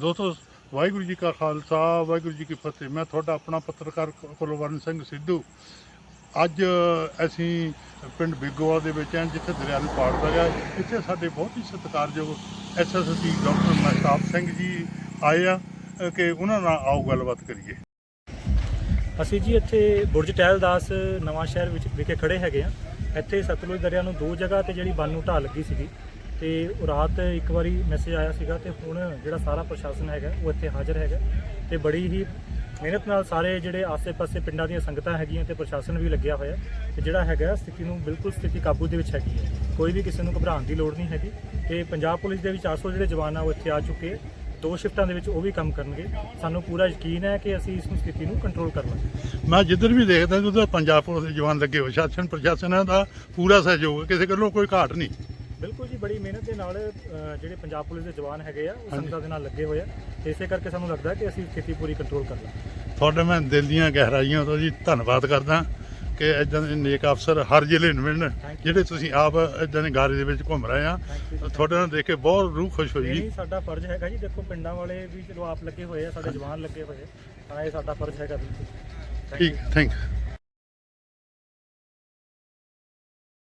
ਦੋਸਤੋ, ਵਾਹਿਗੁਰੂ ਜੀ ਕਾ ਖਾਲਸਾ, ਵਾਹਿਗੁਰੂ ਜੀ ਕੀ ਫਤਿਹ। ਮੈਂ ਤੁਹਾਡਾ ਆਪਣਾ ਪੱਤਰਕਾਰ ਕੁਲਵਰਨ ਸਿੰਘ ਸਿੱਧੂ। ਅੱਜ ਅਸੀਂ ਪਿੰਡ ਬਿੱਗੋਵਾਲ ਦੇ ਵਿੱਚ ਹਾਂ, ਜਿੱਥੇ ਦਰਿਆ ਨੂੰ ਪਾੜਦਾ ਗਿਆ ਇੱਥੇ ਸਾਡੇ ਬਹੁਤ ਹੀ ਸਤਿਕਾਰਯੋਗ ਐਸਐਸਪੀ ਡਾਕਟਰ ਮਹਿਤਾਬ ਸਿੰਘ ਜੀ ਆਏ ਆ ਕਿ ਉਹਨਾਂ ਨਾਲ ਆਓ ਗੱਲਬਾਤ ਕਰੀਏ। ਅਸੀਂ ਜੀ ਇੱਥੇ ਬੁਰਜ ਟਹਿਲਦਾਸ ਨਵਾਂ ਸ਼ਹਿਰ ਵਿੱਚ ਵਿਖੇ ਖੜੇ ਹੈਗੇ ਆ ਇੱਥੇ ਸਤਲੁਜ ਦਰਿਆ ਨੂੰ ਦੋ ਜਗ੍ਹਾ ਤੇ ਜਿਹੜੀ ਬੰਨ ਨੂੰ ਢਾਹ ਲੱਗੀ ਸੀਗੀ। ਤੇ ਰਾਤ ਇੱਕ ਵਾਰੀ ਮੈਸੇਜ ਆਇਆ ਸੀਗਾ ਤੇ ਹੁਣ ਜਿਹੜਾ ਸਾਰਾ ਪ੍ਰਸ਼ਾਸਨ ਹੈਗਾ ਉਹ ਇੱਥੇ ਹਾਜ਼ਰ ਹੈਗਾ ਤੇ ਬੜੀ ਹੀ ਮਿਹਨਤ ਨਾਲ ਸਾਰੇ ਜਿਹੜੇ ਆਸੇ-ਪਾਸੇ ਪਿੰਡਾਂ ਦੀਆਂ ਸੰਗਤਾਂ ਹੈਗੀਆਂ ਤੇ ਪ੍ਰਸ਼ਾਸਨ ਵੀ ਲੱਗਿਆ ਹੋਇਆ ਤੇ ਜਿਹੜਾ ਹੈਗਾ ਸਥਿਤੀ ਨੂੰ ਬਿਲਕੁਲ ਸਥਿਤੀ ਕਾਬੂ ਦੇ ਵਿੱਚ ਹੈਗੀ ਹੈ। ਕੋਈ ਵੀ ਕਿਸੇ ਨੂੰ ਘਬਰਾਉਣ ਦੀ ਲੋੜ ਨਹੀਂ ਹੈਗੀ ਤੇ ਪੰਜਾਬ ਪੁਲਿਸ ਦੇ ਵਿੱਚ 400 ਜਿਹੜੇ ਜਵਾਨ ਆ ਉਹ ਇੱਥੇ ਆ ਚੁੱਕੇ ਦੋ ਸ਼ਿਫਟਾਂ ਦੇ ਵਿੱਚ ਉਹ ਵੀ ਕੰਮ ਕਰਨਗੇ। ਸਾਨੂੰ ਪੂਰਾ ਯਕੀਨ ਹੈ ਕਿ ਅਸੀਂ ਇਸ ਨੂੰ ਸਥਿਤੀ ਨੂੰ ਕੰਟਰੋਲ ਕਰ ਲਾਂਗੇ। ਮੈਂ ਜਿੱਧਰ ਵੀ ਦੇਖਦਾ ਉਧਰ ਪੰਜਾਬ ਪੁਲਿਸ ਦੇ ਜਵਾਨ ਲੱਗੇ ਹੋਏ ਸ਼ਾਸਨ ਪ੍ਰਸ਼ਾਸਨ ਦਾ ਪੂਰਾ ਸਹਿਯੋਗ ਹੈ, ਕਿਸੇ ਗੱਲੋਂ ਕੋਈ ਘਾਟ ਨਹੀਂ। ਬਿਲਕੁਲ ਜੀ ਬੜੀ ਮਿਹਨਤ ਦੇ ਨਾਲ ਅ, ਜਿਹੜੇ ਪੰਜਾਬ ਪੁਲਿਸ ਦੇ ਜਵਾਨ ਹੈਗੇ ਆ ਉਹ ਸੰਗਤਾਂ ਦੇ ਨਾਲ ਲੱਗੇ ਹੋਏ ਆ। ਤੇ ਇਸੇ ਕਰਕੇ ਸਾਨੂੰ ਲੱਗਦਾ ਕਿ ਅਸੀਂ ਸਥਿਤੀ ਪੂਰੀ ਕੰਟਰੋਲ ਕਰ ਲਾਂਗੇ। ਤੁਹਾਡਾ ਮੈਂ ਦਿਲ ਦੀਆਂ ਗਹਿਰਾਈਆਂ ਤੋਂ ਜੀ ਧੰਨਵਾਦ ਕਰਦਾ ਕਿ ਇਦਾਂ ਦੇ ਨੇਕ ਅਫਸਰ ਹਰ ਜ਼ਿਲ੍ਹੇ ਨੂੰ ਮਿਲਣ you. ਜਿਹੜੇ ਤੁਸੀਂ ਆਪ ਇਦਾਂ ਦੇ ਗਾਰੇ ਦੇ ਵਿੱਚ ਘੁੰਮ ਰਹੇ ਆ। ਤੁਹਾਡੇ ਨਾਲ ਦੇਖ ਕੇ ਬਹੁਤ ਰੂਹ ਖੁਸ਼ ਹੋਈ ਜੀ। ਸਾਡਾ ਫਰਜ਼ ਹੈਗਾ ਜੀ ਦੇਖੋ ਪਿੰਡਾਂ ਵਾਲੇ ਵੀ ਚਲੋ ਆਪ ਲੱਗੇ ਹੋਏ ਆ ਸਾਡੇ ਜਵਾਨ ਲੱਗੇ ਹੋਏ ਆ ਤਾਂ ਇਹ ਸਾਡਾ ਫਰਜ਼ ਹੈਗਾ ਬਿਲਕੁਲ। Thank you. ਠੀਕ ਥੈਂਕ